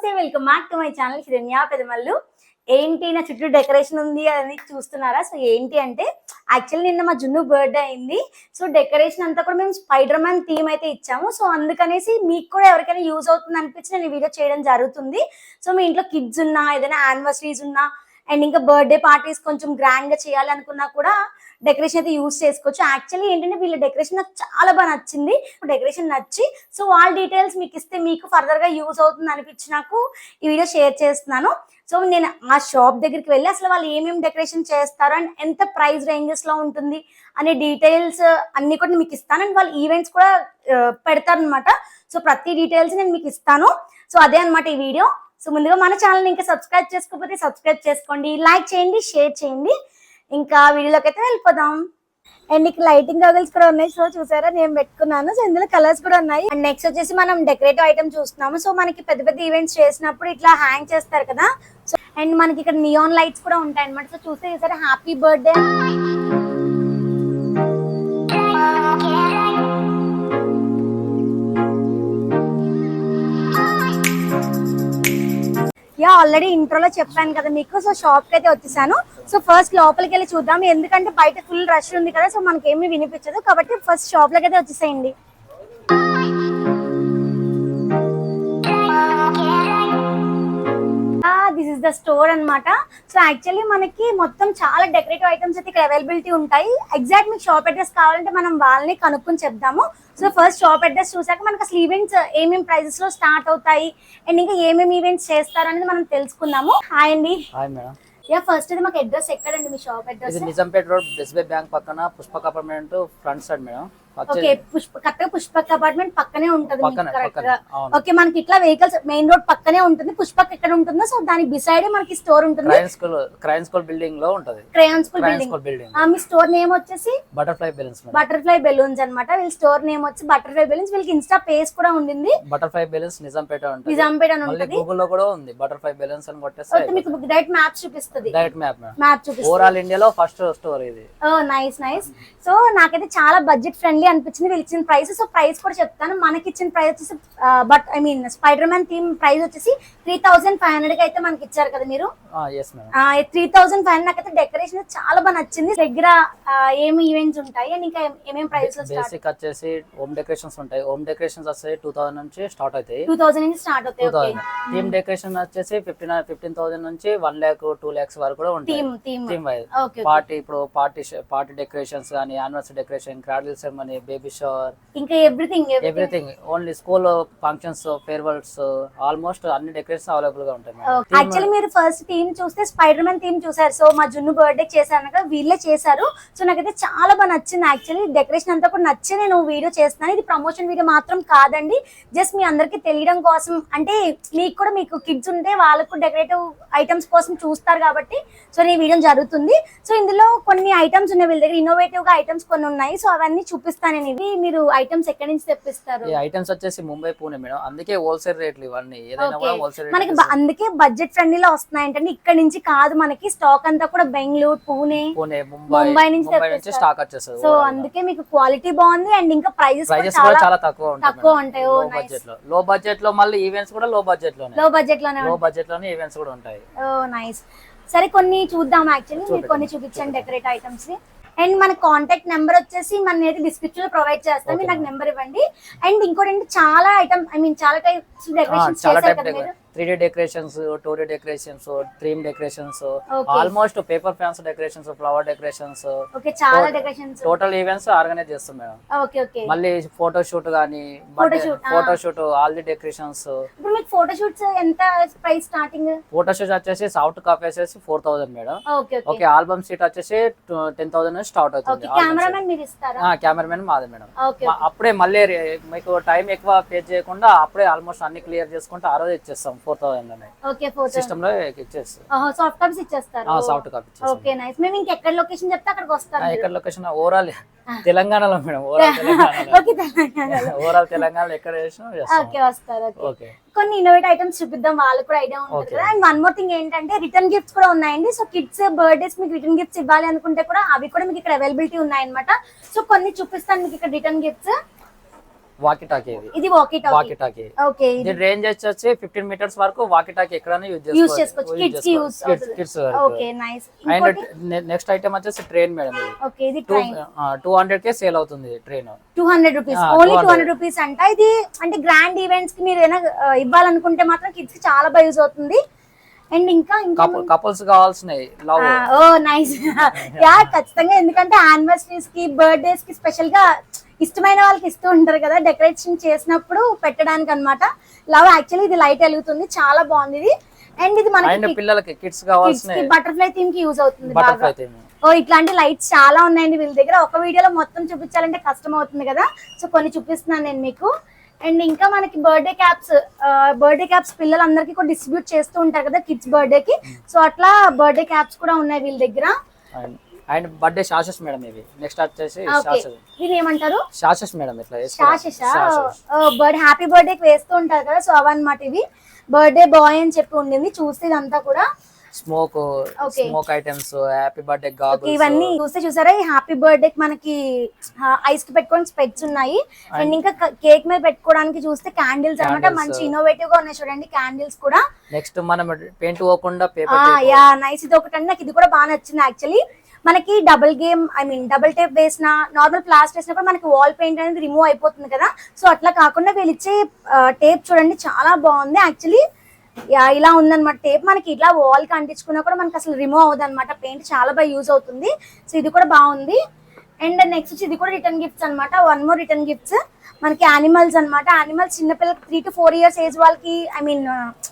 Namaste welcome back to my channel Hiranya Pedamallu. ఏంటి నా చుట్టూ డెకరేషన్ ఉంది అని చూస్తున్నారా? సో ఏంటి అంటే యాక్చువల్లీ నిన్న మా జున్ను బర్త్డే అయింది. సో డెకరేషన్ అంతా కూడా మేము స్పైడర్ మ్యాన్ థీమ్ అయితే ఇచ్చాము. సో అందుకనేసి మీకు కూడా ఎవరికైనా యూజ్ అవుతుంది అనిపించి నేను ఈ వీడియో చేయడం జరుగుతుంది. సో మీ ఇంట్లో కిడ్స్ ఉన్నా ఏదైనా యానివర్సరీస్ ఉన్నా అండ్ ఇంకా బర్త్డే పార్టీస్ కొంచెం గ్రాండ్గా చేయాలనుకున్నా కూడా డెకరేషన్ అయితే యూజ్ చేసుకోవచ్చు. యాక్చువల్లీ ఏంటంటే వీళ్ళ డెకరేషన్ నాకు చాలా బాగా నచ్చింది. డెకరేషన్ నచ్చి సో వాళ్ళ డీటెయిల్స్ మీకు ఇస్తే మీకు ఫర్దర్గా యూజ్ అవుతుంది అనిపించి నాకు ఈ వీడియో షేర్ చేస్తున్నాను. సో నేను ఆ షాప్ దగ్గరికి వెళ్ళి అసలు వాళ్ళు ఏమేమి డెకరేషన్ చేస్తారు అండ్ ఎంత ప్రైస్ రేంజెస్లో ఉంటుంది అనే డీటెయిల్స్ అన్ని కూడా మీకు ఇస్తాను. అండ్ వాళ్ళు ఈవెంట్స్ కూడా పెడతారు అనమాట సో ప్రతి డీటెయిల్స్ నేను మీకు ఇస్తాను. సో అదే అన్నమాట ఈ వీడియో. సో ముందుగా మన ఛానల్ ఇంకా సబ్స్క్రైబ్ చేసుకోకపోతే సబ్స్క్రైబ్ చేసుకోండి. లైక్ చేయండి షేర్ చేయండి. ఇంకా వీడియోలోకి అయితే వెళ్ళిపోదాం. అండ్ ఇక్కడ లైటింగ్ గగల్స్ కూడా ఉన్నాయి. సో చూసారా నేను పెట్టుకున్నాను. సో ఇందులో కలర్స్ కూడా ఉన్నాయి. అండ్ నెక్స్ట్ వచ్చేసి మనం డెకరేటివ్ ఐటమ్ చూస్తున్నాము. సో మనకి పెద్ద పెద్ద ఈవెంట్స్ చేసినప్పుడు ఇట్లా హ్యాంగ్ చేస్తారు కదా. సో అండ్ మనకి ఇక్కడ నియాన్ లైట్స్ కూడా ఉంటాయి అనమాట సో చూస్తే చూసారా హ్యాపీ బర్త్డే యా ఆల్రెడీ ఇంట్రోలో చెప్పాను కదా మీకు. సో షాప్కి అయితే వచ్చేసాను. సో ఫస్ట్ లోపలికి వెళ్ళి చూద్దాం. ఎందుకంటే బయట ఫుల్ రష్ ఉంది కదా సో మనకి ఏమి వినిపించదు. కాబట్టి ఫస్ట్ షాప్లోకి అయితే వచ్చేసేయండి స్టోర్ అన్నమాట. సో యాక్చువల్లీ మనకి మొత్తం చాలా డెకరేటివ్ ఐటమ్స్ అయితే ఇక్కడ అవైలబిలిటీ ఉంటాయి. ఎగ్జాక్ట్ మీకు షాప్ అడ్రస్ కావాలంటే మనం వాళ్ళని కనుక్కొని చెప్దాము. సో ఫస్ట్ షాప్ అడ్రస్ చూసాక మనకి అసలు ఈవెంట్స్ ఏమేమి ప్రైజెస్లో స్టార్ట్ అవుతాయి అండ్ ఇంకా ఏమేమి ఈవెంట్స్ చేస్తారు అనేది మనం తెలుసుకుందాము. హాయ్ అండి. హాయ్ మేడం యా ఫస్ట్ ఇది మాకు అడ్రస్ ఎక్కడండి మీ shop address Nizampet road SBI bank పక్కన Pushpaka apartment front side madam okay Pushpa correct Pushpak apartment పక్కనే ఉంటది పక్కనే, కరెక్ట్గా. ఓకే మనకి ఇట్లా వెహికల్స్ మెయిన్ రోడ్ పక్కనే ఉంటుంది పుష్పక్ ఎక్కడ ఉంటుందో సో దాని బిసైడ్ మనకి స్టోర్ ఉంటుంది. క్రైన్ స్కూల్ క్రైన్ స్కూల్ బిల్డింగ్లో ఉంటది. Crayon school crayon building. School building. మీ స్టోర్ నేమ్ వచ్చేసి butterfly balloons madam. Butterfly balloons అన్నమాట. వీళ్ళ స్టోర్ నేమ్ వచ్చి బటర్ఫ్లై బెలూన్స్. వీళ్ళకి ఇన్స్టా పేజ్ కూడా ఉండింది. బటర్ఫ్లై బెలూన్స్ నిజాంపేట ఉంటుంది. నిజాంపేట అని మళ్ళీ ఉంటుంది. గూగుల్లో కూడా ఉంది. బటర్ఫ్లై బెలూన్స్ అని కొట్టేస్తే మీకు డైరెక్ట్ మ్యాప్ చూపిస్తుంది. డైరెక్ట్ మ్యాప్ మేడం మ్యాప్ చూపిస్తుంది. ఓవరాల్ ఇండియాలో ఫస్ట్ స్టోర్ ఇది. ఓ నైస్ నైస్ సో నాకైతే చాలా బడ్జెట్ ఫ్రెండ్లీ అనిపించింది వీళ్ళు ఇచ్చిన ప్రైస్ సో ప్రైస్ కూడా చెప్తాను. మనకి ఇచ్చిన ప్రైస్ వచ్చేసి but I mean spider man theme price వచ్చేసి త్రీ థౌసండ్ ఫైవ్ హండ్రెడ్కి అయితే మనకి ఇచ్చారు కదా మీరు? త్రీ థౌసండ్ ఫైవ్ హండ్రెడ్ నాకైతే డెకరేషన్ చాలా బాగా నచ్చింది. దగ్గర ఏమి ఈవెంట్స్ ఉంటాయి అండ్ ఇంకా ఏమేమి ప్రైస్ బేసిక్ వచ్చేసి హోమ్ డెకరేషన్స్ ఉంటాయి. హోమ్ డెకరేషన్స్ వస్తాయి టూ థౌసండ్ నుంచి స్టార్ట్ అవుతాయి. టూ థౌసండ్ నుంచి స్టార్ట్ అవుతాయి థీమ్ డెకరేషన్ వచ్చేసి ఫిఫ్టీన్ ఫిఫ్టీన్ థౌసండ్ నుంచి వన్ ల్యాక్ టూ ల్యాక్స్ వరకు కూడా ఉంటాయి. థీమ్ వైజ్ పార్టీ ఇప్పుడు పార్టీ పార్టీ డెకరేషన్స్ కానీ anniversary decoration cradle ceremony baby shower ఇంకా everything everything only school functions farewells almost అన్ని డెకరేషన్స్ అవైలబుల్గా ఉంటాయి యాక్చువల్లీ మీరు ఫస్ట్ థీమ్ చూస్తే స్పైడర్ మ్యాన్ థీమ్ చూసారు. సో మా జున్ను బర్త్డే చేశాను కదా వీళ్ళే చేశారు. సో నాకైతే చాలా బాగా నచ్చింది. యాక్చువల్లీ డెకరేషన్ అంతా కూడా నచ్చి నేను వీడియో చేస్తున్నాను. ఇది ప్రమోషన్ వీడియో మాత్రం కాదండి. జస్ట్ మీ అందరికి తెలియడం కోసం. అంటే మీకు కూడా మీకు కిడ్స్ ఉంటే వాళ్ళకు డెకరేటివ్ ఐటమ్స్ కోసం చూస్తారు కాబట్టి. సో నేను ఈ వీడియో జరుగుతుంది. సో ఇందులో కొన్ని ఐటమ్స్ ఉన్నాయి. వీళ్ళ దగ్గర ఇన్నోవేటివ్గా ఐటమ్స్ కొన్ని ఉన్నాయి. సో అవన్నీ చూపిస్తాను నేను ఇవి మీరు ఐటమ్స్ ఎక్కడి నుంచి తెప్పిస్తారు? ఈ ఐటమ్స్ వచ్చేసి ముంబై పూణే మేడం. అందుకే హోల్సేల్ రేట్లు ఇవన్నీ ఏదైనా Okay. కూడా హోల్సేల్ మనకి బ- అందుకే బడ్జెట్ ఫ్రెండ్లీలో వస్తున్నాయి అంటే ఇక్కడ నుంచి కాదు మనకి స్టాక్ అంతా కూడా బెంగళూరు పూణే పూణే ముంబై ముంబై నుంచి ముంబై నుంచి తెప్పిస్తారు. స్టాక్ వచ్చేస్తుంది సో అందుకే మీకు క్వాలిటీ బాగుంది అండ్ ఇంకా ప్రైజెస్ ప్రైజెస్ కూడా చాలా చాలా తక్కువ ఉంటాయి తక్కువ ఉంటాయి. ఓ లో బడ్జెట్లో. లో బడ్జెట్లో మళ్ళీ ఈవెంట్స్ కూడా లో బడ్జెట్లోనే. లో బడ్జెట్లోనే లో బడ్జెట్లోనే ఈవెంట్స్ కూడా ఉంటాయి. ఓ నైస్ సరే కొన్ని చూద్దాం యాక్చువల్లీ మీరు కొన్ని చూపించండి డెకరేట్ ఐటమ్స్ అండ్ మన కాంటాక్ట్ నెంబర్ వచ్చేసి మన అయితే డిస్క్రిప్షన్లో ప్రొవైడ్ చేస్తాం. మీరు నాకు నెంబర్ ఇవ్వండి. అండ్ ఇంకోటి చాలా ఐటమ్ ఐ మీన్ చాలా టైప్స్ చేశారు టైప్ కదా మీరు. Three day decorations two day decorations theme decorations. Almost paper fans decorations flower decorations total events organise చేస్తాం మేడం. మళ్ళీ ఫోటో షూట్ ఆ. Photo shoot all the decorations photo shoots ఎంత price starting photo shoot వచ్చేసి soft copy వచ్చేసి four thousand madam okay album set వచ్చేసి ten thousand start అవుతుంది cameramen మాది madam. అప్పుడే మళ్ళీ మీకు టైం ఎక్కువ పే చేయకుండా అప్పుడే ఆల్మోస్ట్ అన్ని క్లియర్ చేసుకుంటే ఆ రోజు ఇచ్చేస్తాం. ఫోర్ థౌసండ్ ఓకే ఫోటో సిస్టమ్లో ఇచ్చేస్తాం సాఫ్ట్ కాపీస్ ఇచ్చేస్తారు. సాఫ్ట్ కాపీ ఓకే నైస్ మేము ఇంకెక్కడ లొకేషన్ చెప్తే అక్కడికి వస్తారు. ఎక్కడ లొకేషన్ ఓవరాల్ తెలంగాణలో మేడం ఓవరాల్ తెలంగాణలో. ఓకే తెలంగాణలో. ఓవరాల్ తెలంగాణలో ఎక్కడ ఓకే వస్తారు ఓకే. కొన్ని ఇన్నోవేట్ ఐటమ్స్ చూపిద్దాం వాళ్ళకి కూడా ఐడియా ఉంటుంది. కదా. అండ్ వన్ మోర్ థింగ్ ఏంటంటే రిటర్న్ గిఫ్ట్స్ కూడా ఉన్నాయండి. సో కిడ్స్ బర్త్డేస్ మీకు రిటర్న్ గిఫ్ట్స్ ఇవ్వాలి అనుకుంటే కూడా అవి కూడా మీకు ఇక్కడ అవైలబిలిటీ ఉన్నాయన్నమాట. సో కొన్ని చూపిస్తాను మీకు ఇక్కడ రిటర్న్ గిఫ్ట్స్ వాకి టాకీ ఇది walkie talkie walkie talkie okay ఇది. దీని రేంజ్ వచ్చి ఫిఫ్టీన్ మీటర్స్ వరకు వాకి టాకీ ఎక్కడైనా యూజ్ యూస్ చేసుకోవచ్చు. కిడ్స్కి use kids okay nice and next item వచ్చేసి ట్రైన్ మేడం ఇది. ఓకే ఇది ట్రైన్ టూ హండ్రెడ్ కే సేల్ అవుతుంది ట్రైన్ టూ హండ్రెడ్ రూపీస్ ఆ, ఓన్లీ 200. టూ హండ్రెడ్ రూపీస్ అంట. ఇది అంటే గ్రాండ్ ఈవెంట్స్కి మీరు ఏమైనా ఇవ్వాలనుకుంటే మాత్రం కిడ్స్కి చాలా బాగా యూజ్ అవుతుంది. అండ్ ఇంకా ఇంకా? కపుల్ కపుల్స్ కావాల్సినవి. లవ్ ఓ నైస్ యా ఖచ్చితంగా. ఎందుకంటే యానివర్సరీస్కి బర్త్డేస్కి స్పెషల్గా ఇష్టమైన వాళ్ళకి ఇస్తూ ఉంటారు కదా డెకరేషన్ చేసినప్పుడు పెట్టడానికి అన్నమాట. లవ్ యాక్చువల్లీ ఇది లైట్ వెలుగుతుంది చాలా బాగుంది. ఇది అండ్ ఇది మనకి పిల్లలకి కిడ్స్ కావాల్సిన బటర్ఫ్లై థీమ్కి యూజ్ అవుతుంది బాగా. ఓ ఇట్లాంటి లైట్స్ చాలా ఉన్నాయండి వీళ్ళ దగ్గర. ఒక వీడియోలో మొత్తం చూపించాలంటే కష్టం అవుతుంది కదా. సో కొన్ని చూపిస్తున్నాను నేను మీకు. అండ్ ఇంకా మనకి బర్త్డే క్యాప్స్ బర్త్డే క్యాప్స్ పిల్లలందరికీ కూడా డిస్ట్రిబ్యూట్ చేస్తూ ఉంటారు కదా కిడ్స్ బర్త్డే కి. సో అట్లా బర్త్డే క్యాప్స్ కూడా ఉన్నాయి వీళ్ళ దగ్గర. అండ్ బర్త్డే షాషెస్ మేడం ఇవి. నెక్స్ట్ వచ్చేసి ఇది ఏమంటారు షాషెస్ మేడం ఇట్లా. బర్త్ హ్యాపీ బర్త్డే వేస్తూ ఉంటారు కదా సో అవన్నమాట ఇవి. బర్త్డే బాయ్ అని చెప్పి ఉండింది చూస్తే ఇదంతా కూడా. Smoke. Smoke items happy birthday goggles ఇవన్నీ చూస్తే చూసారా? ఈ హ్యాపీ బర్త్డే మనకి ఐస్కి పెట్టుకోవడానికి స్పెట్స్ ఉన్నాయి. అండ్ ఇంకా కేక్ మీద పెట్టుకోవడానికి చూస్తే క్యాండిల్స్ అన్నమాట. మంచి ఇన్నోవేటివ్గా ఉన్నాయి చూడండి క్యాండిల్స్ కూడా. నెక్స్ట్ మనం పెయింట్ పోకుండా పేపర్ యా నైస్ ఇది ఒకటి నాకు ఇది కూడా బాగా నచ్చింది యాక్చువల్లీ మనకి double game I mean double tape వేసిన నార్మల్ ప్లాస్టర్ వేసినప్పుడు మనకి వాల్ పెయింట్ అనేది రిమూవ్ అయిపోతుంది కదా. సో అట్లా కాకుండా వీళ్ళు ఇచ్చే టేప్ చూడండి చాలా బాగుంది. యాక్చువల్లీ యా ఇలా ఉందన్నమాట టేప్. మనకి ఇట్లా వాల్కి అంటించుకున్నా కూడా మనకి అసలు రిమూవ్ అవ్వదు అనమాట పెయింట్ చాలా బాగా యూజ్ అవుతుంది. సో ఇది కూడా బాగుంది. అండ్ నెక్స్ట్ వచ్చి ఇది కూడా రిటర్న్ గిఫ్ట్స్ అనమాట వన్ మోర్ రిటర్న్ గిఫ్ట్స్ మనకి యానిమల్స్ అన్నమాట. యానిమల్స్ చిన్నపిల్లలకి three to four years age వాళ్ళకి ఐ మీన్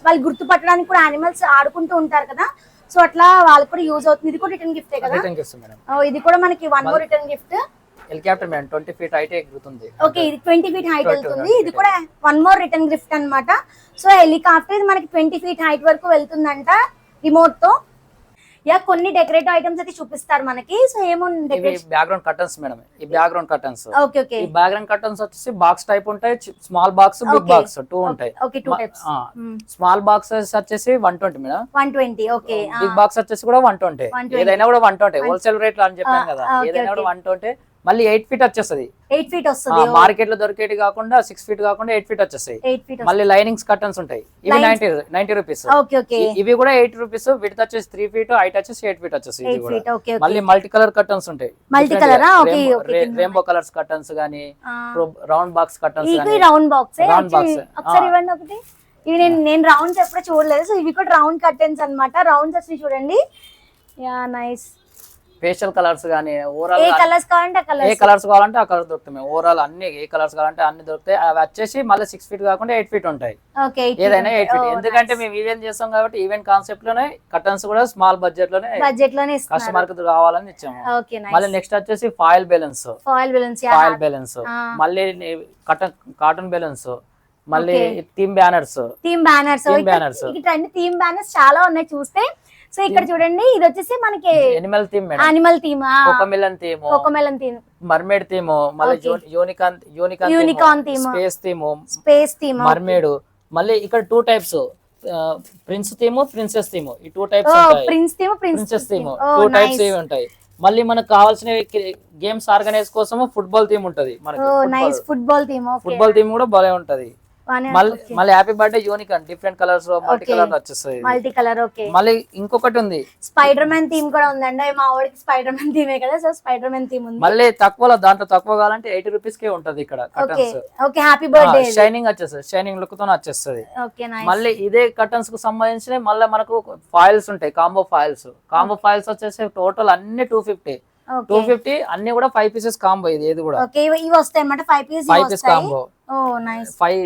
వాళ్ళు గుర్తుపట్టడానికి కూడా యానిమల్స్ ఆడుకుంటూ ఉంటారు కదా. సో అట్లా వాళ్ళకి కూడా యూజ్ అవుతుంది. ఇది కూడా రిటర్న్ గిఫ్టే కదా? Return madam. ఇది కూడా మనకి one more return gift. Helicopter madam twenty feet height ఎగురుతుంది. ఓకే ఇది ట్వంటీ ఫీట్ హైట్ 20 వెళ్తుంది. ఇది కూడా వన్ మోర్ రిటర్న్ గిఫ్ట్ అన్నమాట. సో హెలికాప్టర్ ఇది మనకి ట్వంటీ ఫీట్ హైట్ వరకు వెళ్తుందంట రిమోట్తో యా కొన్ని డెకరేటివ్ ఐటమ్స్ అయితే చూపిస్తారు మనకి. సో ఏముంది బ్యాక్గ్రౌండ్ కర్టన్స్ మేడం. ఈ బ్యాక్గ్రౌండ్ కర్టన్స్ ఓకే ఓకే ఈ బ్యాక్గ్రౌండ్ కర్టన్స్ వచ్చేసి బాక్స్ టైప్ ఉంటాయి small box big box two ఉంటాయి. Okay two types small boxes వచ్చేసి 120 మేడం. 120 ఓకే బిగ్ బాక్స్ వచ్చేసి కూడా 120 ఏదైనా కూడా 120 హోల్సేల్ రేట్ అని చెప్పాను కదా. ఏదైనా కూడా 120 మళ్ళీ ఎయిట్ ఫీట్ వచ్చేస్తుంది. ఎయిట్ ఫీట్ వస్తుంది మార్కెట్లో దొరికేటి కాకుండా సిక్స్ ఫీట్ కాకుండా ఎయిట్ ఫీట్ వచ్చేస్తాయి మళ్ళీ లైనింగ్స్ కర్టన్స్ ఉంటాయి. ఇవి నైన్టీ నైన్టీ రూపీస్. ఇవి కూడా ఎయిట్ రూపీస్ విడత వచ్చేసి త్రీ ఫీట్ హైట్ వచ్చేసి ఎయిట్ ఫీట్ వచ్చేసి ఇది కూడా. మళ్ళీ మల్టీ కలర్ కర్టన్స్ ఉంటాయి? Okay, okay. Rainbow colours curtains గానీ round box curtains round box? ఆ. ఇవ్వండి ఒకటి. ఇవి నేను నేను రౌండ్స్ ఎప్పుడు చూడలేదు. సో ఇవి కూడా రౌండ్ కర్టెన్స్ అన్నమాట. రౌండ్స్ వచ్చి చూడండి. Yeah nice. ఫేషియల్ కలర్స్ గానీ ఏ ఓవరాల్ కలర్స్ కావాలంటే ఏ కలర్స్ కావాలంటే ఆ కలర్ దొరుకుతాయి. ఓవరాల్ అన్ని ఏ కలర్స్ కావాలంటే అన్ని దొరుకుతాయి. అవి వచ్చేసి మళ్ళీ సిక్స్ ఫీట్ కాకుండా ఎయిట్ ఫీట్ ఉంటాయి. ఓకే ఏదైనా ఎయిట్ ఫీట్ ఎందుకంటే మేము ఈవెంట్ చేస్తాం కాబట్టి ఈవెంట్ కాన్సెప్ట్లోనే కర్టన్స్ కూడా స్మాల్ బడ్జెట్లోనే బడ్జెట్లోనే కస్టమర్కి కావాలని ఇచ్చాము. మళ్ళీ నెక్స్ట్ వచ్చేసి foil balloons foil balloons foil balloons ఆ. మళ్ళీ కాటన్ కాటన్ బ్యాలెన్స్ మళ్ళీ. Theme banners theme banners banners. ఇక్కడ థీమ్ బ్యానర్స్ చాలా ఉన్నాయి. చూస్తే సో ఇక్కడ చూడండి ఇది వచ్చేసి మనకి animal theme madam animal theme Cocomelon theme Cocomelon theme mermaid theme మళ్ళీ. Unicorn unicorn Unicorn theme. Space theme space theme mermaid మళ్ళీ ఇక్కడ two types prince theme princess theme ఈ two types prince theme prince princess theme two types ఇవి ఉంటాయి. మళ్ళీ మనకు కావాల్సిన games organise కోసం ఫుట్బాల్ థీమ్ ఉంటది మనకి ఫుట్బాల్ థీమ్ ఫుట్బాల్ థీమ్ కూడా భలే ఉంటది. మళ్ళీ మళ్ళీ happy birthday unicorn different colours multi Okay. Colour వచ్చేస్తుంది మల్టీ కలర్ ఓకే. మళ్ళీ ఇంకొకటి ఉంది. స్పైడర్ మ్యాన్ థీమ్ కూడా ఉందండి. మా వాడికి స్పైడర్ మ్యాన్ థీమే కదా సో స్పైడర్ మ్యాన్ థీమ్ ఉంది. మళ్ళీ తక్కువలో దాంట్లో తక్కువ కావాలంటే ఎయిటీ రూపీస్ కే ఉంటది ఇక్కడ ఓకే. హ్యాపీ బర్త్డే షైనింగ్ వచ్చేస్తుంది. షైనింగ్ లుక్తో వచ్చేస్తుంది. మళ్ళీ ఇదే కర్టన్స్కు సంబంధించిన మళ్ళీ మనకు ఫైల్స్ ఉంటాయి కాంబో ఫైల్స్ కాంబో ఫైల్స్ వచ్చేసి టోటల్ అన్ని టూ ఫిఫ్టీ టూ ఫిఫ్టీ అన్ని కూడా ఫైవ్ పీసెస్ కాంబో ఇది ఏది కూడా. ఇవి వస్తాయి అన్నమాట five piece five piece combo five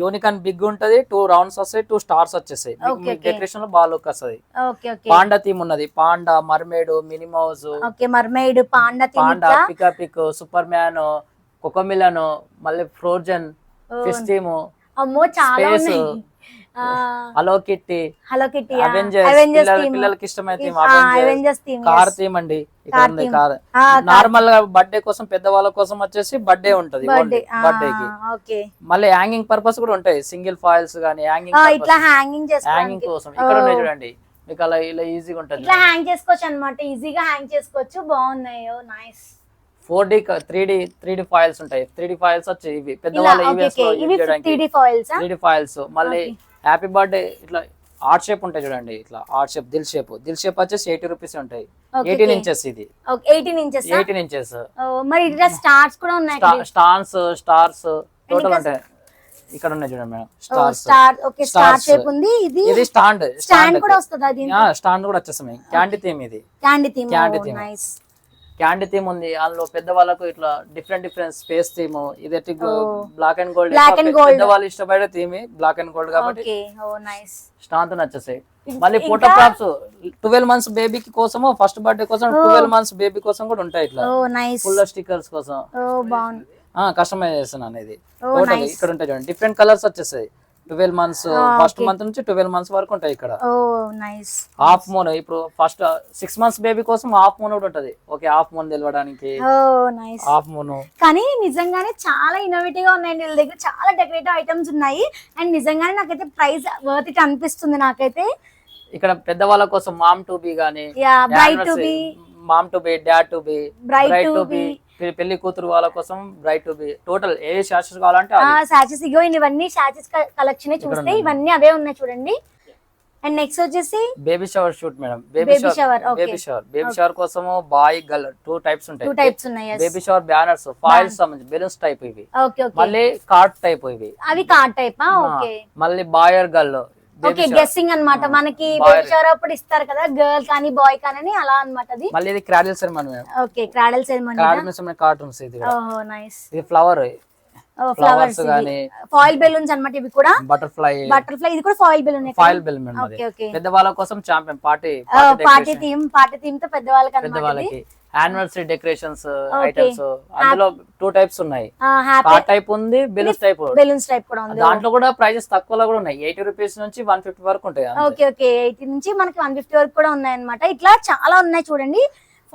unicorn big ఉంటది టూ రౌండ్స్ వస్తాయి టూ స్టార్స్ వచ్చేసాయి. డెకరేషన్లో బాగా లుక్ వస్తుంది. పాండా థీమ్ ఉన్నది. Panda mermaid Minnie mouse okay mermaid panda panda pika pick Superman Cocomelon మళ్ళీ ఫ్రోజన్ ఫిష్ థీమ్ అమ్మో చాలా hello kitty. Hello kitty Avengers పిల్లలకి అవెంజర్స్ థీమ్ కార్ థీమ్ అండి. కార్ నార్మల్గా బర్త్డే కోసం పెద్దవాళ్ళ కోసం వచ్చేసి బర్త్డే ఉంటది. బర్త్డే బర్త్డే కి ఓకే. మళ్ళీ హ్యాంగింగ్ పర్పస్ కూడా ఉంటాయి. సింగిల్ ఫాయిల్స్ గానీ హ్యాంగింగ్ ఇట్లా హ్యాంగింగ్ హ్యాంగింగ్ కోసం. ఇక్కడ ఉన్నాయి. చూడండి. మీకు అలా ఇలా ఈజీగా ఉంటది ఇట్లా హ్యాంగ్ చేసుకోవచ్చు అన్నమాట. ఈజీగా హ్యాంగ్ చేసుకోవచ్చు. బాగున్నాయి. Nice four D three D three D foils ఉంటాయి. త్రీ డి ఫైల్స్ వచ్చి ఇవి. పెద్దవాళ్ళ ఓకే ఈవెంట్స్ ఓకే. లో ఇవి యూజ్ చేయడానికి త్రీ డి ఫైల్స్ మళ్ళీ. హ్యాపీ బర్త్డే ఇట్లా ఆర్ట్ షేప్ ఉంటాయి చూడండి. ఇట్లా ఆర్ట్ షేప్ దిల్ షేప్ దిల్ షేప్ వచ్చేసి ఎయిటీ రూపీస్ ఉంటాయి. ఎయిటీన్. ఇంచెస్ ఇది. ఎయిటీన్ ఇంచెస్ ఎయిటీన్ ఇంచెస్ మరి స్టార్స్ కూడా ఉన్నాయి ఇక్కడ. స్టార్స్ స్టార్స్ టోటల్ ఉంటాయి ఇక్కడ ఉన్నాయి చూడండి madam. Star okay star. Shape ఉంది. ఇది ఇది స్టాండ్ స్టాండ్ కూడా వస్తుందా స్టాండ్ కూడా వచ్చేస్తాయి క్యాండీ థీమ్ ఇది. Candy theme Candy theme. Nice candy theme ఉంది. అందులో పెద్దవాళ్ళకు ఇట్లా డిఫరెంట్ డిఫరెంట్ స్పేస్ థీమ్. ఇది. Black and gold. పెద్దవాళ్ళు ఇష్టపడే థీమ్ బ్లాక్ అండ్ గోల్డ్ కాబట్టి స్టాంత్ వచ్చేసాయి ఇం- మళ్ళీ ఫోటో క్రాప్స్ ట్వెల్వ్ మంత్స్ బేబీకి కోసము ఫస్ట్ బర్త్డే కోసం. ట్వెల్వ్ మంత్స్ బేబీ కోసం కూడా ఉంటాయి ఇట్లా. ఫుల్ స్టిక్కర్స్ కోసం. కస్టమైజ్ చేస్తున్నాను ఇది. Total nice. ఇక్కడ ఉంటాయి చూడండి. డిఫరెంట్ కలర్స్ వచ్చేసాయి. Twelve months first. మంత్ నుంచి ట్వెల్వ్ మంత్స్ వరకు ఉంటాయి ఇక్కడ. ఓ నైస్ హాఫ్ మూన్ ఇప్పుడు ఫస్ట్ సిక్స్ మంత్స్ బేబీ కోసం హాఫ్ మూన్ కూడా ఉంటది. ఓకే హాఫ్ మూన్ తెలవడానికి. ఓ నైస్ హాఫ్ మూన్ కానీ నిజంగానే చాలా ఇన్నోవేటివ్గా ఉన్నాయండి వీళ్ళ దగ్గర. చాలా డెకరేటివ్ ఐటమ్స్ ఉన్నాయి. అండ్ నిజంగానే నాకైతే ప్రైస్ వర్త్ ఇట్ అనిపిస్తుంది నాకైతే. ఇక్కడ పెద్దవాళ్ళ కోసం మామ్ టు బి గానీ yeah bride to be mom to be dad to be bride to be పెళ్ళి కూతురు వాళ్ళ కోసం బ్రైట్ టు బి టోటల్ ఏ షార్ట్స్ కావాలంటే. సాచెస్ ఇగో ఇవన్నీ సాచెస్ కలెక్షన్ చూస్తే. ఇవన్నీ అవే ఉన్నాయి చూడండి. అండ్ నెక్స్ట్ వచ్చేసి baby shower shoot madam. Baby shower. Baby shower. Baby shower కోసము boy girl two types two ఉంటాయి టైప్స్ ఉన్నాయి బేబీ షవర్ బ్యానర్స్ ఫాయిల్స్ సంబంధించి బెలూన్స్ టైప్ ఇవి. Okay okay. మళ్ళీ కార్డ్ టైప్ ఇవి. అవి కార్డ్ టైపా? ఓకే. మళ్ళీ బాయర్ గర్ల్ ఓకే గెస్సింగ్ అన్నమాట. మనకి. బేబీ అప్పుడు ఇస్తారు కదా గర్ల్ కానీ బాయ్ కానీ అలా అన్నమాట అది? మళ్ళీ ఇది cradle ceremony okay cradle ceremony cradle cartoons ఇది. ఓహో నైస్ ఇది ఫ్లవర్ ఫ్లవర్స్ గానీ ఫాయిల్ బెలూన్స్ అన్నమాట ఇవి కూడా? బటర్ఫ్లై బటర్ఫ్లై ఇది కూడా foil balloon foil bell madam అది. ఓకే ఓకే పెద్దవాళ్ళ కోసం champion party party theme party థీమ్తో ఇది. పెద్దవాళ్ళకి. Anniversary decorations. ఐటమ్స్ అందులో టూ టైప్స్ ఉన్నాయి. కార్డ్ టైప్ ఉంది బెలూన్స్ టైప్ బెలూన్స్ టైప్ కూడా ఉంది. దాంట్లో కూడా ప్రైజెస్ తక్కువలో కూడా ఉన్నాయి. ఎయిటీ రూపీస్ నుంచి వన్ ఫిఫ్టీ వరకు ఉంటాయి. ఓకే ఓకే ఎయిటీ నుంచి మనకి వన్ ఫిఫ్టీ వరకు కూడా ఉన్నాయి అన్నమాట ఇట్లా చాలా ఉన్నాయి చూడండి.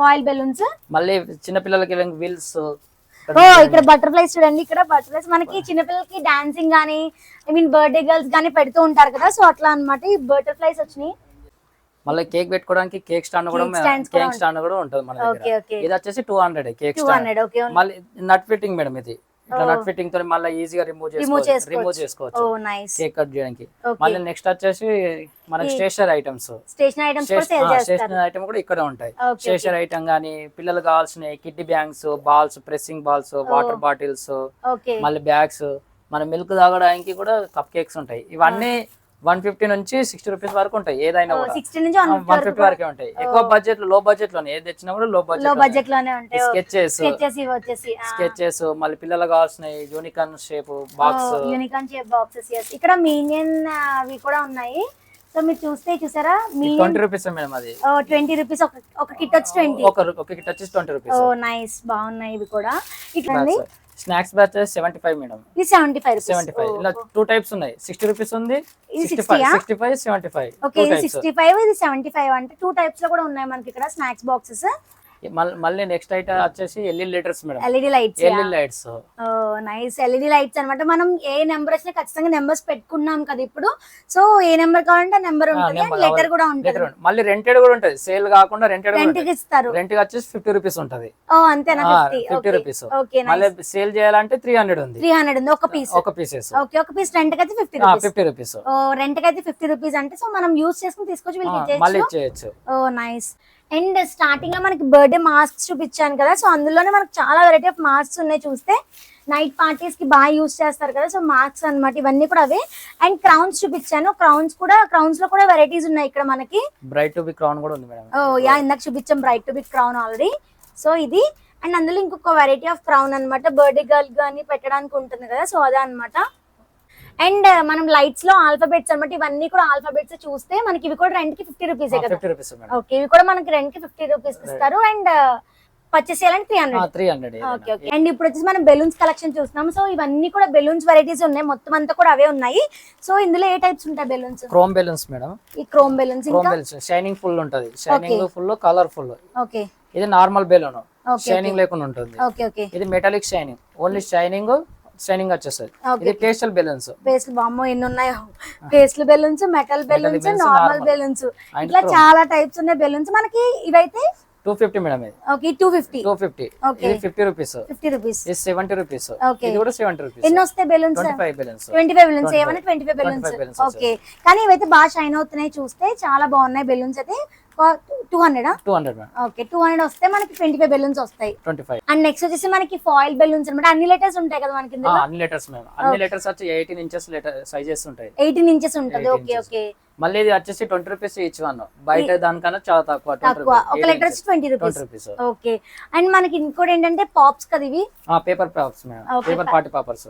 ఫాయిల్ బెలూన్స్ మళ్ళీ చిన్నపిల్లలకి వీల్స్ ఓ ఇక్కడ బటర్ఫ్లైస్ చూడండి. ఇక్కడ బటర్ఫ్లైస్ మనకి చిన్నపిల్లలకి డాన్సింగ్ గానీ ఐ మీన్ బర్త్డే గర్ల్స్ గానీ పెడుతూ ఉంటారు కదా. సో అట్లా అన్నమాట. ఈ బటర్ఫ్లైస్ వచ్చినాయి. మళ్ళీ కేక్ పెట్టుకోవడానికి కేక్ స్టాండ్ కూడా కేక్ స్టాండ్ కూడా ఉంటుంది మన దగ్గర. ఇది వచ్చేసి టూ హండ్రెడ్ కేక్ స్టాండ్. మళ్ళీ నట్ ఫిట్టింగ్ మేడం ఇది. ఇట్లా నట్ ఫిట్టింగ్తో మళ్ళీ ఈజీగా రిమూవ్ చేసుకోవచ్చు. రిమూవ్ చేసుకోవచ్చు. కేక్ కట్ చేయడానికి. మళ్ళీ నెక్స్ట్ వచ్చేసి మనకి స్టేషనరీ ఐటమ్స్ స్టేషనరీ ఐటమ్ కూడా ఇక్కడ ఉంటాయి. స్టేషనరీ ఐటమ్ గానీ పిల్లలు కావాల్సిన kiddie bangs balls pressing balls water bottles మళ్ళీ బ్యాగ్స్ మన మిల్క్ తాగడానికి కూడా కప్ కేక్స్ ఉంటాయి. ఇవన్నీ వన్ ఫిఫ్టీ నుంచి సిక్స్టీ రూపీస్ వరకు ఉంటాయి ఏదైనా సిక్స్టీ నుంచి వన్ ఫిఫ్టీ వరకే ఉంటాయి. ఎక్కువ బడ్జెట్లో బడ్జెట్లోనే ఏది తెచ్చినా కూడా లో లో బడ్జెట్ బడ్జెట్లోనే ఉంటాయి. స్కెచెస్ స్కెచెస్ మళ్ళీ పిల్లలకు కావాల్సిన unicorn shape box unicorn shape boxes ఇక్కడ మీనియన్ అవి కూడా ఉన్నాయి. సో మీరు చూస్తే చూసారా? ట్వంటీ రూపీస్ మేడం అది. ట్వంటీ రూపీస్ ఒక కిట్ వచ్చి ట్వంటీ ఒక కిట్ వచ్చేసి ట్వంటీ ఓ రూపీస్ నైస్ బాగున్నాయి ఇవి కూడా. ఇట్లా snacks batch seventy five madam. Seventy five seventy five. ఇలా టూ టైప్స్ ఉన్నాయి. సిక్స్టీ రూపీస్ ఉంది sixty 60 five seventy five. Okay sixty five ఇది సెవెంటీ ఫైవ్ అంటే టూ టైప్స్లో కూడా ఉన్నాయి మనకి ఇక్కడ స్నాక్స్ బాక్సెస్ మళ్ళీ నెక్స్ట్ ఐటమ్ వచ్చేసి LED lighters madam LED lights LED lights nice LED lights అన్నమాట. మనం ఏ నెంబర్ వచ్చినా ఖచ్చితంగా నెంబర్స్ పెట్టుకున్నాం కదా ఇప్పుడు. సో ఏ నెంబర్ కావాలంటే నెంబర్ ఉంటుంది. లెటర్ కూడా ఉంటుంది. మళ్ళీ రెంటెడ్ కూడా ఉంటుంది. సేల్ కాకుండా రెంటెడ్ రెంట్ ఇస్తారు. రెంట్ వచ్చేసి ఫిఫ్టీ రూపీస్ ఉంటది. ఓ అంతేనా ఫిఫ్టీ రూపీస్ ఓకే మళ్ళీ సేల్ చేయాలంటే త్రీ హండ్రెడ్ ఉంది. త్రీ హండ్రెడ్ ఉంది. ఒక పీస్ ఒక పీసెస్ ఓకే ఒక పీస్ రెంట్ అయితే fifty rupees fifty rupees oh rent అయితే ఫిఫ్టీ రూపీస్ అంటే సో మనం యూస్ చేసుకుని తీసుకొచ్చి వీళ్ళకి మళ్ళీ ఇచ్చేయచ్చు. ఓ నైస్ అండ్ స్టార్టింగ్లో మనకి బర్త్డే మాస్క్స్ చూపించాను కదా సో అందులోనే మనకి చాలా వెరైటీ ఆఫ్ మాస్క్స్ ఉన్నాయి చూస్తే. నైట్ పార్టీస్కి బాగా యూస్ చేస్తారు కదా సో మాస్క్స్ అన్నమాట ఇవన్నీ కూడా అవే. అండ్ క్రౌన్స్ చూపించాను క్రౌన్స్ కూడా క్రౌన్స్లో కూడా వెరైటీస్ ఉన్నాయి ఇక్కడ మనకి. బ్రైట్ టు బి క్రౌన్ కూడా ఉంది మేడం ఓ యా ఇందాక చూపించాం bride to big crown already so ఇది అండ్ అందులో ఇంకొక వెరైటీ ఆఫ్ క్రౌన్ అన్నమాట బర్త్డే గర్ల్ కానీ పెట్టడానికి ఉంటుంది కదా సో అదే అన్నమాట అండ్ మనం లైట్స్లో ఆల్ఫాబెట్స్ అన్నమాట ఇవన్నీ కూడా ఆల్ఫాబెట్స్ చూస్తే మనకి ఇవి కూడా రెంట్కి ఫిఫ్టీ రూపీస్ ఓకే ఇవి కూడా మనకి రెంట్కి ఫిఫ్టీ రూపీస్ ఇస్తారు. అండ్ పర్చేస్ చేయాలంటే three hundred three hundred okay okay. And ఇప్పుడు వచ్చేసి మనం బెలూన్స్ కలెక్షన్ చూస్తున్నాం సో ఇవన్నీ కూడా బెలూన్స్ వెరైటీస్ ఉన్నాయి. మొత్తం అంతా కూడా అవే ఉన్నాయి. సో ఇందులో ఏ టైప్స్ ఉంటాయి బెలూన్స్? Chrome balloons madam. ఈ chrome balloons chrome balloons. Shining full ఉంటది. Shining full colour full. Okay. ఇది నార్మల్ బెలూన్. షైనింగ్ లేకుండా ఉంటుంది. Okay okay. ఇది metallic shining. Only shining shining వచ్చేస్తుంది. ఇది పేస్టల్ బెలూన్స్. పేస్ట్లు బామ్మో ఎన్ని ఉన్నాయో. పేస్ట్లు balloons metal balloons normal. Balloons. ఇట్లా. చాలా టైప్స్ ఉన్నాయి బెలూన్స్. మనకి ఇవైతే టూ ఫిఫ్టీ మేడం ఇది. Okay two fifty two fifty. ఇది ఫిఫ్టీ రూపీస్ ఫిఫ్టీ రూపీస్ ఇది సెవెంటీ రూపీస్. ఇది కూడా సెవెంటీ రూపీస్ ఎన్ని వస్తాయి balloons? Twenty five balance twenty five balloons 25 ఏమైనా twenty five 25 balloons balloons okay కానీ ఇవైతే బాగా షైన్ అవుతున్నాయి చూస్తే చాలా బాగున్నాయి బెలూన్స్ అయితే. Two hundred two hundred madam okay two hundred వస్తే మనకి ట్వంటీ ఫైవ్ బెలూన్స్ వస్తాయి. ట్వంటీ ఫైవ్ అండ్ నెక్స్ట్ వచ్చేసి మనకి ఫాయిల్ బెలూన్స్ అనమాట అన్ని లెటర్స్ ఉంటాయి కదా మనకి అన్ని లెటర్స్ అన్ని లెటర్స్ వచ్చి ఎయిటీన్ ఇంచెస్ లెటర్ సైజెస్ ఉంటాయి. ఎయిటీన్ ఇంచెస్ ఉంటుంది. 18 ఓకే. ఓకే మళ్ళీ ఇది వచ్చేసి ట్వంటీ రూపీస్ ఈచ్ వన్ బయట దానికన్నా చాలా తక్కువ తక్కువ. ఒక లెటర్ వచ్చి ట్వంటీ రూపీస్ ఓకే అండ్ మనకి ఇంకోటి ఏంటంటే పాప్స్ కదా ఇవి? Paper papers madam paper party papers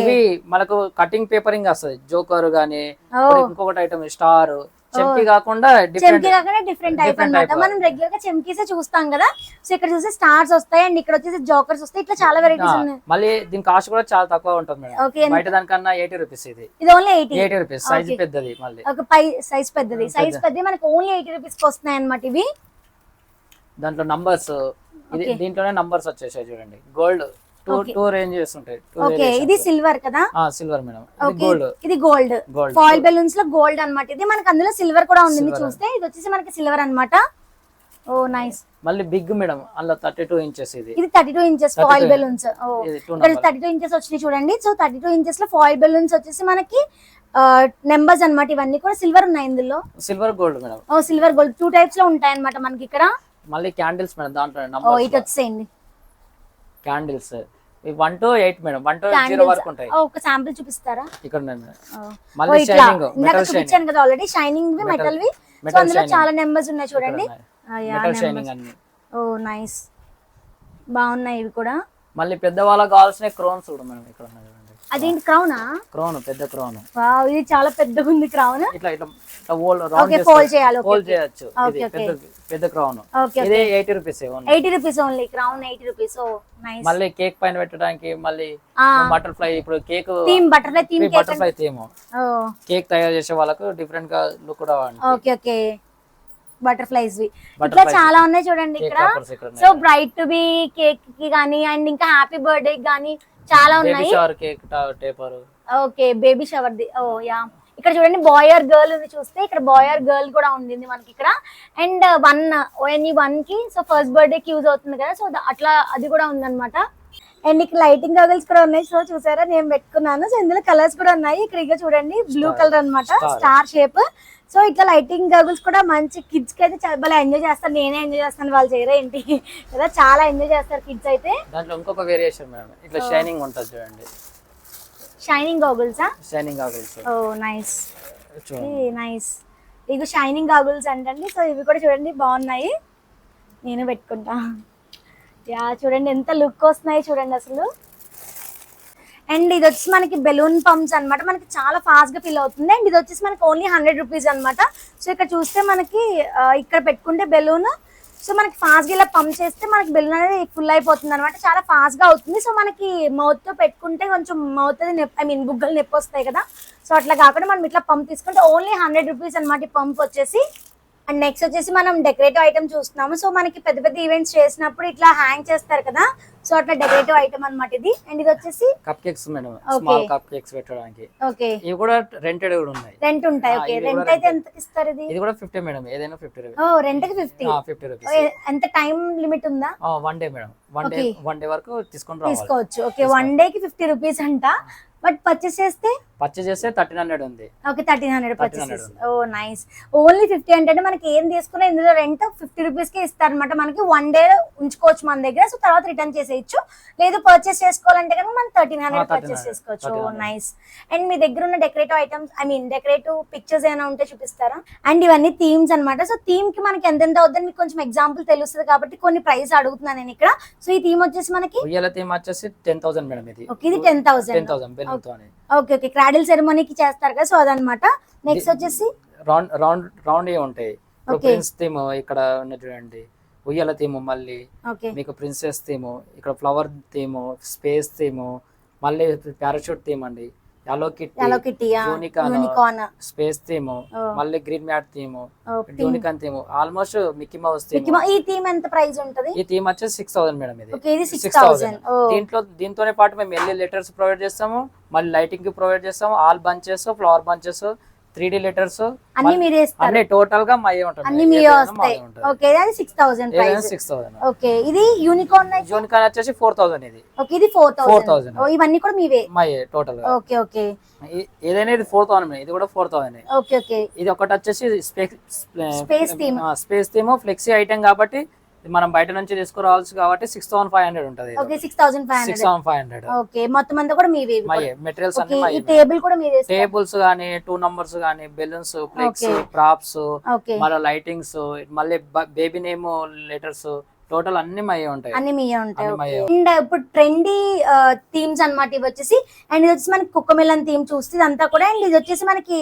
ఇవి మనకు కటింగ్ పేపరింగ్ వస్తుంది. జోకర్ గానీ. ఇప్పుడు ఇంకొకటి ఐటమ్ స్టార్ చెంకి కాకుండా చెమ్కీ కాకుండా డిఫరెంట్ టైప్ type. మనం రెగ్యులర్గా చెమ్కీసే చూస్తాం కదా. సో ఇక్కడ చూస్తే స్టార్స్ వస్తాయి అండ్ ఇక్కడ వచ్చేసి జోకర్స్ వస్తాయి. ఇట్లా చాలా వెరైటీస్ ఉన్నాయి. మళ్ళీ దీని కాస్ట్ కూడా చాలా తక్కువ ఉంటుంది మేడం. ఎంత? బయట దానికన్నా ఎయిటీ రూపీస్ ఇది. ఇది only eighty eighty rupees size. పెద్దది మళ్ళీ. ఒక పై సైజ్ పెద్దది. పెద్ద. సైజ్ పెద్దది మనకి ఓన్లీ ఎయిటీ రూపీస్కి వస్తున్నాయి అనమాట ఇవి. దాంట్లో నంబర్స్. దీంట్లోనే నంబర్స్ వచ్చేసాయి చూడండి. గోల్డ్ టూ రేంజెస్ ఉంటాయి. ఓకే ఇది సిల్వర్ కదా? Silver madam. గోల్డ్. ఇది గోల్డ్. ఫాయిల్ బెలూన్స్లో గోల్డ్ అన్నమాట. ఇది మనకి అందులో సిల్వర్ కూడా ఉంది. చూస్తే. ఇది వచ్చేసి మనకి సిల్వర్ అన్నమాట. Oh nice. మళ్ళీ బిగ్ మేడం అందులో థర్టీ టూ ఇంచెస్ ఇది. ఇది thirty two inches 32 foil balloons ఇక్కడ థర్టీ టూ ఇంచెస్ వచ్చినాయి చూడండి. సో థర్టీ టూ ఇంచెస్లో ఫాయిల్ బెలూన్స్ వచ్చేసి మనకి నెంబర్స్ అన్నమాట. ఇవన్నీ కూడా సిల్వర్ ఉన్నాయి ఇందులో. Silver gold madam. Oh silver gold. Two టైప్స్లో ఉంటాయి అన్నమాట మనకి ఇక్కడ. మళ్ళీ క్యాండిల్స్ మేడం దాంట్లో ఇటు వచ్చేయండి. Candles one two eight madam one two zero. వరకు ఉంటాయి. ఒక శాంపిల్ చూపిస్తారా? ఇక్కడ. మళ్ళీ షైనింగ్ మెటల్ షైనింగ్ కదా ఆల్రెడీ షైనింగ్ వి మెటల్ వి. సో అందులో. చాలా నెంబర్స్ ఉన్నాయి చూడండి. మెటల్. షైనింగ్ అన్ని. ఓ నైస్ బాగున్నాయి ఇవి కూడా. మళ్ళీ పెద్ద వాళ్ళకి కావాల్సిన క్రోన్స్ కూడా మేడం ఇక్కడ ఉన్నాయి. అదేంటి క్రౌనా? క్రోన్ పెద్ద క్రోన్. వావ్ ఇది చాలా పెద్దగా ఉంది క్రౌన్. ఇట్లా ఇట్లా ఓల్ Okay, fold చేయాలి, ఫోల్డ్. చేయొచ్చు. ఇది. పెద్ద పెద్ద క్రౌన్. ఓకే ఇది eighty rupees only eighty rupees only crown eighty rupees oh nice మళ్ళీ కేక్ పైన పెట్టడానికి మళ్ళీ. బటర్ఫ్లై ఇప్పుడు cake theme butterfly theme cake butterfly theme oh cake తయారు చేసే వాళ్ళకు డిఫరెంట్గా లుక్ కూడా ఓకే ఓకే బటర్ఫ్లైస్ వి. ఇట్లా. చాలా ఉన్నాయి చూడండి ఇక్కడ. సో బ్రైట్ టు బి కేక్కి గానీ అండ్ ఇంకా హ్యాపీ బర్త్డే గానీ చాలా ఉన్నాయి. Shower cake topper okay baby shower the. Oh yeah. ఇక్కడ చూడండి బాయ్ ఆర్ గర్ల్ ఉంది చూస్తే ఇక్కడ బాయ్ ఆర్ గర్ల్ కూడా ఉండింది మనకి ఇక్కడ. And one O N E వన్కి సో ఫస్ట్ బర్త్డే కి యూజ్ అవుతుంది కదా సో అట్లా అది కూడా ఉందన్నమాట. అండ్ ఇక్కడ లైటింగ్ గగల్స్ కూడా ఉన్నాయి. సో చూసారా? నేను పెట్టుకున్నాను. సో ఇందులో కలర్స్ కూడా ఉన్నాయి. ఇక్కడ ఇక చూడండి. బ్లూ. కలర్ అన్నమాట. Star. స్టార్ షేప్ సో ఇట్లా లైటింగ్ గగల్స్ కూడా మంచి కిడ్స్కి అయితే చాలా ఎంజాయ్ చేస్తారు. నేనే ఎంజాయ్ చేస్తాను. వాళ్ళు చేయరా ఏంటి? కదా చాలా ఎంజాయ్ చేస్తారు కిడ్స్ అయితే. దాంట్లో ఇంకొక వేరియేషన్ మేడం. ఇట్లా షైనింగ్ ఉంటుంది చూడండి. షైనింగ్ గోగుల్సా షైనింగ్ ఆగిల్స్ ఓ నైస్ నైస్ ఇవి షైనింగ్ గాగుల్స్ అంటండి. సో ఇవి కూడా చూడండి. బాగున్నాయి. నేను పెట్టుకుంటా. యా చూడండి ఎంత లుక్ వస్తున్నాయి చూడండి అసలు. అండ్ ఇది వచ్చి మనకి బెలూన్ పంప్స్ అన్నమాట. మనకి చాలా ఫాస్ట్గా ఫిల్ అవుతుంది. అండ్ ఇది వచ్చేసి మనకి ఓన్లీ హండ్రెడ్ రూపీస్ అనమాట సో ఇక్కడ చూస్తే మనకి ఇక్కడ పెట్టుకుంటే బెలూన్ సో మనకి ఫాస్ట్గా ఇలా పంప్ చేస్తే మనకి బెలూన్ అనేది ఫుల్ అయిపోతుంది అనమాట చాలా ఫాస్ట్గా అవుతుంది. సో మనకి మౌత్తో పెట్టుకుంటే కొంచెం మౌత్ అది ఐ మీన్ బుగ్గలు నొప్పి వస్తాయి కదా. సో అట్లా కాకుండా మనం ఇట్లా పంప్ తీసుకుంటే ఓన్లీ హండ్రెడ్ రూపీస్ అనమాట పంప్ వచ్చేసి. అండ్ నెక్స్ట్ వచ్చేసి మనం డెకరేటివ్ ఐటమ్ చూస్తున్నాము. సో మనకి పెద్ద పెద్ద ఈవెంట్స్ చేసినప్పుడు ఇట్లా హ్యాంగ్ చేస్తారు కదా. సో అట్లా డెకరేటివ్ ఐటమ్ అన్నమాట ఇది. అండ్ ఇది వచ్చేసి cupcakes madam. Small cupcakes పెట్టడానికి. ఓకే ఇవి కూడా రెంటెడ్ కూడా ఉన్నాయి. రెంట్ ఉంటాయి. ఆ, ఓకే రెంట్ అయితే. ఎంత ఇస్తారు ఇది? ఇది కూడా ఫిఫ్టీ మేడం ఏదైనా ఫిఫ్టీ ఓ రూపీస్ రెంట్కి ఫిఫ్టీ ఫిఫ్టీ రూపీస్ ఎంత టైం లిమిట్ ఉందా? One day madam. One day Okay. One day వరకు తీసుకొని రావాలి. తీసుకోవచ్చు. ఓకే వన్ డే కి ఫిఫ్టీ రూపీస్ అంట. బట్ పర్చేస్ చేస్తే? పర్చేజ్ చేస్తే థర్టీన్ హండ్రెడ్ ఉంది. Okay thirteen hundred 1300 purchases oh nice only fifty అంటే మనకి ఏం తీసుకున్నా ఇందులో రెంట్ ఫిఫ్టీ రూపీస్కి ఇస్తారనమాట మనకి వన్ డే ఉంచుకోవచ్చు మన దగ్గర. సో తర్వాత రిటర్న్ చేసేయచ్చు. లేదు పర్చేస్ చేసుకోవాలంటే కనుక మనం థర్టీన్ హండ్రెడ్ 1300, పర్చేస్ చేసుకోవచ్చు. ఓ 1300. నైస్ అండ్ మీ దగ్గర ఉన్న decorative items I mean decorative pictures ఏమైనా ఉంటే చూపిస్తారా? అండ్ ఇవన్నీ థీమ్స్ అన్నమాట. సో థీమ్కి మనకి ఎంతెంత అవుతుందని మీకు కొంచెం ఎగ్జాంపుల్ తెలుస్తుంది కాబట్టి కొన్ని ప్రైస్ అడుగుతున్నాను నేను ఇక్కడ. సో ఈ థీమ్ వచ్చేసి మనకి థీమ్ వచ్చేసి టెన్ థౌసండ్ మేడం ఇది. ఓకే ఇది టెన్ థౌసండ్ తోని ఓకే ఓకే. క్రాడిల్ సెరమోనీకి చేస్తారు కదా సో అదనమాట. నెక్స్ట్ వచ్చేసి? రౌండ్ రౌండ్ రౌండ్ ఏ ఉంటాయి. ప్రిన్స్ థీమ్ ఇక్కడ ఉన్న చూడండి. ఉయ్యాల థీమ్ మళ్ళీ మీకు ప్రిన్సెస్ థీమ్ ఇక్కడ ఫ్లవర్ థీమ్ స్పేస్ థీమ్ మళ్ళీ పారాషూట్ థీమ్ అండి. ఎలో కిట్ ఎలో కిట్టియా యూనికాన్ స్పేస్ థీమ్ మళ్ళీ green mat theme unicorn theme almost Mickey Mouse theme ఈ థీమ్ ఎంత ప్రైస్ ఉంటది? ఈ థీమ్ వచ్చేసి సిక్స్ థౌసండ్ మేడం ఇది. సిక్స్ 6000 థౌసండ్ దీంట్లో దీంతోనే పాటు మేము ఎల్ఈ లెటర్స్ ప్రొవైడ్ చేస్తాము మళ్ళీ లైటింగ్కి ప్రొవైడ్ చేస్తాము all bunches flower bunches three D letters అన్ని మీరే అన్ని టోటల్గా మయ్యే ఉంటుంది. అన్ని మీరే వస్తాయి. ఓకే అది six thousand price six thousand okay ఇది యూనికార్న్ జూన్ కాన్ వచ్చేసి ఫోర్ థౌసండ్ ఇది. ఓకే ఇది ఫోర్ 4,000. థౌసండ్ ఇవన్నీ కూడా మీవే? మయ్యే టోటల్గా. Okay okay. ఏదైనా ఇది ఫోర్ థౌసండ్ ఇది కూడా ఫోర్ థౌసండ్ ఓకే ఓకే. ఇది ఒకటి వచ్చేసి Space theme. Space theme flexi item కాబట్టి మనం బయట నుంచి తీసుకురావాల్సి కాబట్టి సిక్స్ థౌసండ్ ఫైవ్ హండ్రెడ్ ఉంటుంది okay six thousand five six thousand five hundred okay మొత్తం అంతా కూడా మీవే. మెటీరియల్స్ అన్ని టేబుల్ కూడా ఇస్తారు. టేబుల్స్ గానీ టూ నంబర్స్ గానీ బెలూన్స్ ఫ్లెక్స్. ప్రాప్స్ మళ్ళీ లైటింగ్స్ మళ్ళీ బేబీ నేమ్ లెటర్స్ టోటల్ అన్ని మయ్యే ఉంటాయి అన్ని మీయే ఉంటాయి. అండ్ ఇప్పుడు ట్రెండీ థీమ్స్ అన్నమాట ఇవి వచ్చేసి అండ్ ఇది వచ్చేసి మనకి కుక్కమిలన్ థీమ్ చూస్తే ఇదంతా కూడా అండ్ ఇది వచ్చేసి మనకి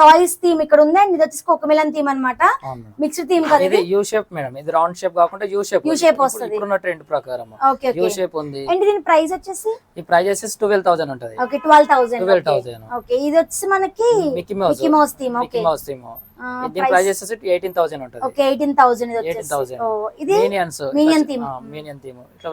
టాయ్స్ థీమ్ ఇక్కడ ఉంది అండ్ ఇది వచ్చేసి కుక్కమిలన్ థీమ్ అన్నమాట. అవును మిక్స్డ్ థీమ్ కదా ఇది యూ షేప్ మేడం. ఇది రౌండ్ షేప్ కాకుండా యూ షేప్ U shape వస్తది. ఇప్పుడున్న ట్రెండ్ ప్రకారం ఓకే యూ షేప్ ఉంది. అండ్ దీని ప్రైస్ వచ్చేసి? ఈ ప్రైజెస్ ట్వెల్వ్ థౌసండ్ ఉంటది. Okay twelve thousand. Twelve thousand. Okay ఇది వచ్చి మనకి Mickey Mouse. Mickey Mouse theme Mickey okay. Mouse theme. దీని ప్రైజెస్ ఎయిటీన్ థౌసండ్ ఉంటది. ఓకే ఎయిటీన్ థౌసండ్ ఇది ఎయిటీన్ వచ్చేసి థౌసండ్. ఓ, ఇది minions. Minion theme. Minion theme. ఇట్లా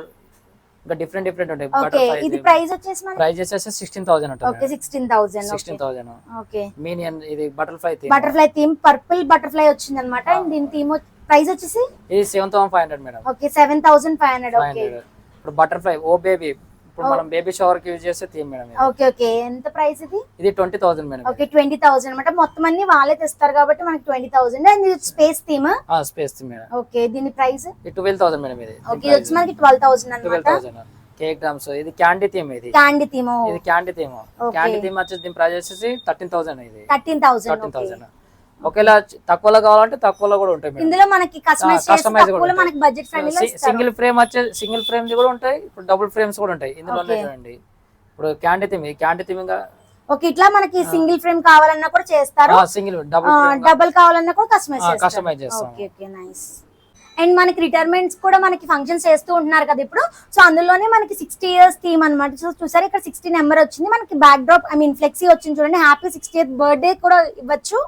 ఇంకా డిఫరెంట్ డిఫరెంట్ ఉంటాయి. ఓకే ఇది ప్రైస్ వచ్చేసి మనకి ప్రైజెస్ వచ్చేసి సిక్స్టీన్ థౌసండ్ ఓకే ఉంటుంది sixteen thousand sixteen thousand okay Minion ఇది butterfly theme butterfly theme purple butterfly వచ్చింది అనమాట అండ్ దీని థీమ్ ప్రైస్ వచ్చేసి? ఇది seven thousand five hundred madam okay seven thousand five hundred five okay hundred ఇప్పుడు butterfly oh baby ఇప్పుడు మనం baby షవర్కి యూజ్ చేసే థీమ్ మేడం. ఓకే ఓకే ఎంత ప్రైస్ ఇది? ఇది twenty thousand madam okay twenty thousand అనమాట మొత్తం అన్ని వాళ్ళే తెస్తారు కాబట్టి మనకి twenty thousand and space theme space theme madam. Okay దీని ప్రైస్ ఇది ట్వెల్వ్ థౌసండ్ మేడం ఇది. ఓకే ఇది వచ్చి మనకి ట్వెల్వ్ థౌసండ్ ట్వెల్వ్ అనమాట థౌసండ్ కేక్ డ్రమ్స్ ఇది క్యాండీ థీమ్ ఇది. క్యాండీ థీమ్ ఇది క్యాండీ థీమ్. క్యాండీ థీమ్ వచ్చేసి దీని ప్రైస్ వచ్చేసి థర్టీన్ థౌసండ్ ఇది. థర్టీన్ థౌసండ్ థర్టీన్ థౌసండ్ చ- తక్కువలో కావాలంటే తక్కువలో కూడా ఉంటాయి ఇందులో మనకి కస్టమైజ్ కూడా. మనకి బడ్జెట్ ఇస్తారు. సింగిల్ ఫ్రేమ్ వచ్చే సింగిల్ ఫ్రేమ్ కూడా ఉంటాయి. ఇప్పుడు డబుల్ ఫ్రేమ్స్ కూడా ఉంటాయి. ఇందులో. చూడండి ఇప్పుడు candy theme candy theme okay ఇట్లా మనకి సింగిల్ ఫ్రేమ్ కావాలన్నా కూడా చేస్తారు. సింగిల్ డబుల్ డబుల్ కావాలన్నా కూడా కస్టమైజ్ కస్టమైజ్ చేస్తాం. ఓకే ఓకే నైస్ అండ్ మనకి రిటైర్మెంట్స్ కూడా మనకి ఫంక్షన్స్ చేస్తూ ఉంటున్నారు కదా ఇప్పుడు. సో అందులోనే మనకి సిక్స్టీ ఇయర్స్ థీమ్ అనమాట సో చూసారు ఇక్కడ సిక్స్టీ నెంబర్ వచ్చింది. మనకి backdrop I mean flexi వచ్చింది చూడండి. హ్యాపీ సిక్స్టీ బర్త్డే కూడా ఇవ్వచ్చు.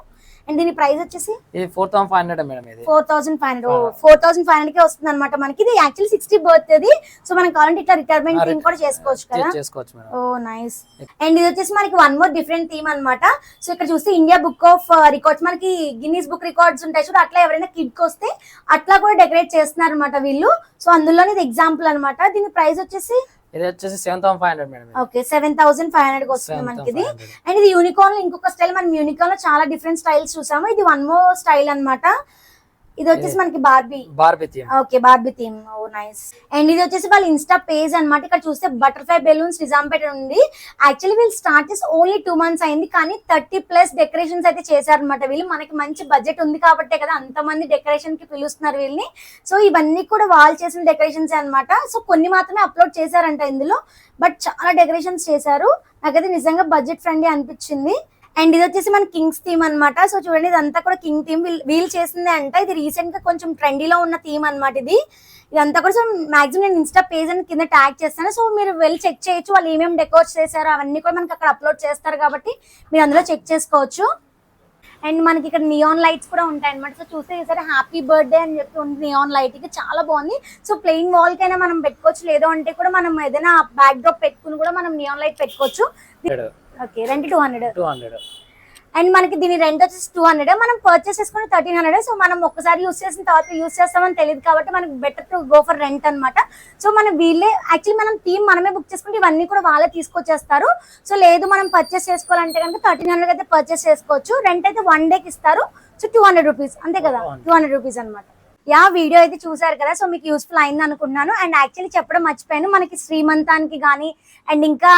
అండ్ దీని ప్రైస్ వచ్చేసి? ఇది four thousand five hundred madam ఇది. Four thousand five hundred. Four thousand five హండ్రెడ్కి వస్తుంది అనమాట మనకి. ఇది యాక్చువల్లీ సిక్స్టీ బర్త్డేది సో మనం కావాలంటే ఇట్లా రిటైర్మెంట్ థీమ్ కూడా చేసుకోవచ్చు కదా? చేసుకోవచ్చు మేడం. ఓ నైస్ అండ్ ఇది వచ్చేసి మనకి వన్ మోర్ డిఫరెంట్ థీమ్ అన్నమాట. సో ఇక్కడ చూస్తే ఇండియా బుక్ ఆఫ్ రికార్డ్స్ మనకి గిన్నీస్ బుక్ రికార్డ్స్ ఉంటాయి చూడు అట్లా ఎవరైనా కిడ్కి వస్తే అట్లా కూడా డెకరేట్ చేస్తున్నారు అనమాట వీళ్ళు. సో అందులోనే ఇది ఎగ్జాంపుల్ అన్నమాట. దీని ప్రైస్ వచ్చేసి ఇది వచ్చేసి seven thousand five hundred madam. Okay seven thousand five hundred వస్తుంది 7,500. మనకి ఇది అండ్ ఇది యూనికార్న్లో ఇంకొక స్టైల్ మనం యూనికార్న్లో చాలా డిఫరెంట్ స్టైల్స్ చూసాము ఇది వన్ మోర్ స్టైల్ అన్నమాట ఇది వచ్చేసి మనకి Barbie Barbie theme okay Barbie theme oh nice and ఇది వచ్చేసి వాళ్ళ ఇన్స్టా పేజ్ అన్నమాట. ఇక్కడ చూస్తే బటర్ఫ్లై బెలూన్స్ నిజాంపేట ఉంది. యాక్చువల్లీ వీళ్ళు స్టార్ట్ చేసి ఓన్లీ టూ మంత్స్ అయింది. కానీ థర్టీ ప్లస్ డెకరేషన్స్ అయితే చేశారనమాట వీళ్ళు. మనకి మంచి బడ్జెట్ ఉంది కాబట్టే కదా అంతమంది డెకరేషన్కి పిలుస్తున్నారు వీళ్ళని. సో ఇవన్నీ కూడా వాళ్ళు చేసిన డెకరేషన్స్ అన్నమాట. సో కొన్ని మాత్రమే అప్లోడ్ చేశారంట ఇందులో. బట్ చాలా డెకరేషన్స్ చేశారు. నాకైతే నిజంగా బడ్జెట్ ఫ్రెండ్లీ అనిపించింది. అండ్ ఇది వచ్చేసి మన కింగ్స్ థీమ్ అన్నమాట. సో చూడండి ఇదంతా కూడా కింగ్ థీమ్ వీల్ చేసిందే అంట. ఇది రీసెంట్గా కొంచెం ట్రెండీలో ఉన్న థీమ్ అన్నమాట ఇది. ఇదంతా కూడా సో మాక్సిమం నేను ఇన్స్టా పేజ్ అని కింద ట్యాగ్ చేస్తాను. సో మీరు వెళ్ళి చెక్ చేయొచ్చు. వాళ్ళు ఏమేమి డెకోర్ చేశారో అవన్నీ కూడా మనకి అక్కడ అప్లోడ్ చేస్తారు కాబట్టి మీరు అందులో చెక్ చేసుకోవచ్చు. అండ్ మనకి ఇక్కడ నియాన్ లైట్స్ కూడా ఉంటాయి అనమాట సో చూస్తే ఈసారి హ్యాపీ బర్త్డే అని చెప్పి ఉంది నియాన్ లైట్కి చాలా బాగుంది. సో ప్లెయిన్ వాల్ కైనా మనం పెట్టుకోవచ్చు. లేదో అంటే కూడా మనం ఏదైనా బ్యాక్ డ్రాప్ పెట్టుకుని కూడా మనం నియాన్ లైట్ పెట్టుకోవచ్చు. ఓకే రెండు two hundred two hundred and మనకి దీని రెంట్ వచ్చేసి టూ హండ్రెడ్ మనం పర్చేస్ చేసుకుని థర్టీన్ హండ్రెడ్ సో మనం ఒక్కసారి యూస్ చేసిన తర్వాత యూస్ చేస్తామని తెలియదు కాబట్టి మనకి better to go for rent అన్నమాట. సో మనం వీళ్ళే యాక్చువల్లీ మనం థీమ్ మనమే బుక్ చేసుకుంటే ఇవన్నీ కూడా వాళ్ళే తీసుకొచ్చేస్తారు. సో లేదు మనం పర్చేస్ చేసుకోవాలంటే కనుక థర్టీన్ హండ్రెడ్ అయితే పర్చేస్ చేసుకోవచ్చు. రెంట్ అయితే వన్ డేకి ఇస్తారు. సో టూ హండ్రెడ్ రూపీస్ అంతే కదా? టూ హండ్రెడ్ రూపీస్ అనమాట యా వీడియో అయితే చూసారు కదా సో మీకు యూస్ఫుల్ అయింది అనుకుంటున్నాను అండ్ యాక్చువల్లీ చెప్పడం మర్చిపోయాను మనకి శ్రీమంతానికి కానీ అండ్ ఇంకా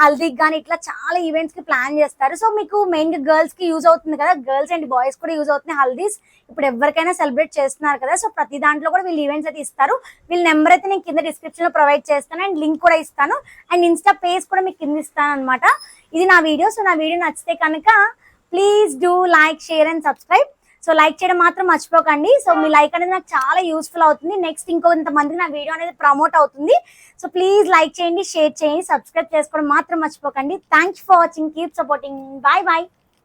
హల్దీకి కానీ ఇట్లా చాలా ఈవెంట్స్కి ప్లాన్ చేస్తారు. సో మీకు మెయిన్గా గర్ల్స్కి యూజ్ అవుతుంది కదా గర్ల్స్ అండ్ బాయ్స్ కూడా యూజ్ అవుతుంది హల్దీస్. ఇప్పుడు ఎవరికైనా సెలబ్రేట్ చేస్తున్నారు కదా సో ప్రతి దాంట్లో కూడా వీళ్ళు ఈవెంట్స్ అయితే ఇస్తారు. వీళ్ళ నెంబర్ అయితే నేను కింద డిస్క్రిప్షన్లో ప్రొవైడ్ చేస్తాను అండ్ లింక్ కూడా ఇస్తాను. అండ్ ఇన్స్టా పేజ్ కూడా మీకు కింద ఇస్తాను అనమాట ఇది నా వీడియో సో నా వీడియో నచ్చితే కనుక please do like share and subscribe so like చేయడం మాత్రం మర్చిపోకండి. సో మీ లైక్ అనేది నాకు చాలా యూస్ఫుల్ అవుతుంది. నెక్స్ట్ ఇంకొంతమందికి నా వీడియో అనేది ప్రమోట్ అవుతుంది. సో ప్లీజ్ లైక్ చేయండి షేర్ చేయండి సబ్స్క్రైబ్ చేసుకోవడం మాత్రం మర్చిపోకండి. Thanks for watching. Keep supporting. Bye bye.